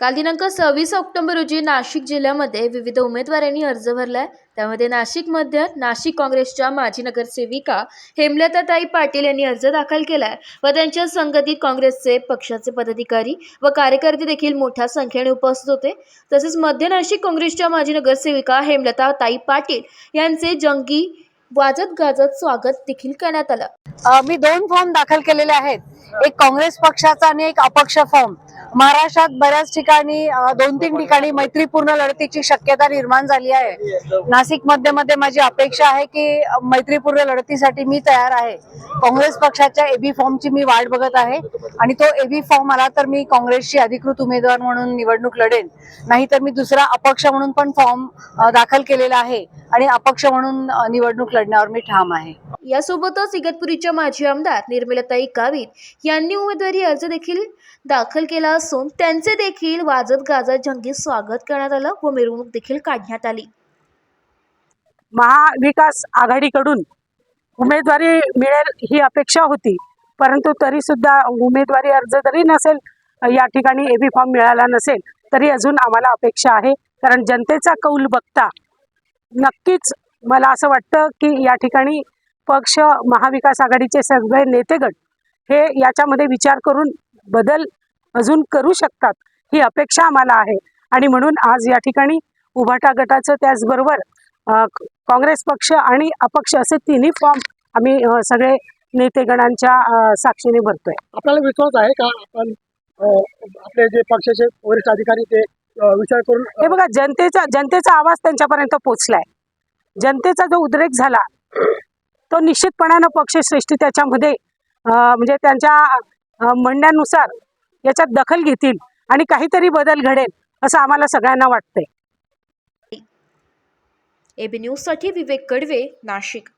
काल दिनांक सव्वीस ऑक्टोबर रोजी नाशिक जिल्ह्यामध्ये विविध उमेदवारांनी अर्ज भरलाय. त्यामध्ये नाशिकमध्ये नाशिक काँग्रेसच्या माजी नगरसेविका हेमलताताई पाटील यांनी अर्ज दाखल केलाय व त्यांच्या संगतीत काँग्रेसचे पक्षाचे पदाधिकारी व कार्यकर्ते देखील मोठ्या संख्येने उपस्थित होते. तसेच मध्य नाशिक काँग्रेसच्या माजी नगरसेविका हेमलताताई पाटील यांचे जंगी वाजत गाजत स्वागत देखील करण्यात आलं. मी दोन फॉर्म दाखल केलेले आहेत. एक काँग्रेस पक्षाचा आणि एक अपक्ष फॉर्म महाराष्ट्रात बऱ्याच ठिकाणी दोन तीन ठिकाणी मैत्रीपूर्ण लढतीची शक्यता निर्माण झाली आहे. नाशिकमध्ये मध्ये माझी अपेक्षा आहे की मैत्रीपूर्ण लढतीसाठी मी तयार आहे. काँग्रेस पक्षाच्या एबी फॉर्मची मी वाट बघत आहे आणि तो एबी फॉर्म आला तर मी काँग्रेसची अधिकृत उमेदवार म्हणून निवडणूक लढेन. नाहीतर मी दुसरा अपक्ष म्हणून पण फॉर्म दाखल केलेला आहे. आणि अपक्ष म्हणून निवडणूक लढण्यावर मी ठाम आहे. यासोबतच इगतपुरीच्या माजी आमदार निर्मलताई गावित यांनी उमेदवारी अर्ज देखील दाखल केला असून त्यांचे देखील वाजत गाजत जंगी स्वागत करण्यात आलं. व मिरवणूक देखील काढण्यात आली. महाविकास आघाडीकडून उमेदवारी मिळेल ही अपेक्षा होती परंतु तरी सुद्धा उमेदवारी अर्ज जरी नसेल या ठिकाणी एबी फॉर्म मिळाला नसेल तरी अजून आम्हाला अपेक्षा आहे. कारण जनतेचा कौल बघता नक्कीच मला असं वाटतं की या ठिकाणी पक्ष महाविकास आघाडीचे सगळे नेतेगण हे याच्यामध्ये विचार करून बदल अजून करू शकतात ही अपेक्षा आम्हाला आहे. आणि म्हणून आज या ठिकाणी उभाटा गटाचं त्याचबरोबर काँग्रेस पक्ष आणि अपक्ष असे तिन्ही फॉर्म आम्ही सगळे नेतेगणांच्या साक्षीने भरतोय. आपल्याला विश्वास आहे का आपण आपले जे पक्षाचे वरिष्ठ अधिकारी ते विचार करून हे बघा जनतेचा जनतेचा आवाज त्यांच्यापर्यंत पोचलाय. जनतेचा जो उद्रेक झाला तो निश्चितपणानं पक्षश्रेष्ठी त्याच्यामध्ये म्हणजे त्यांच्या म्हणण्यानुसार याच्यात दखल घेतील आणि काहीतरी बदल घडेल असं आम्हाला सगळ्यांना वाटतंय. एबी न्यूजसाठी विवेक कडवे नाशिक.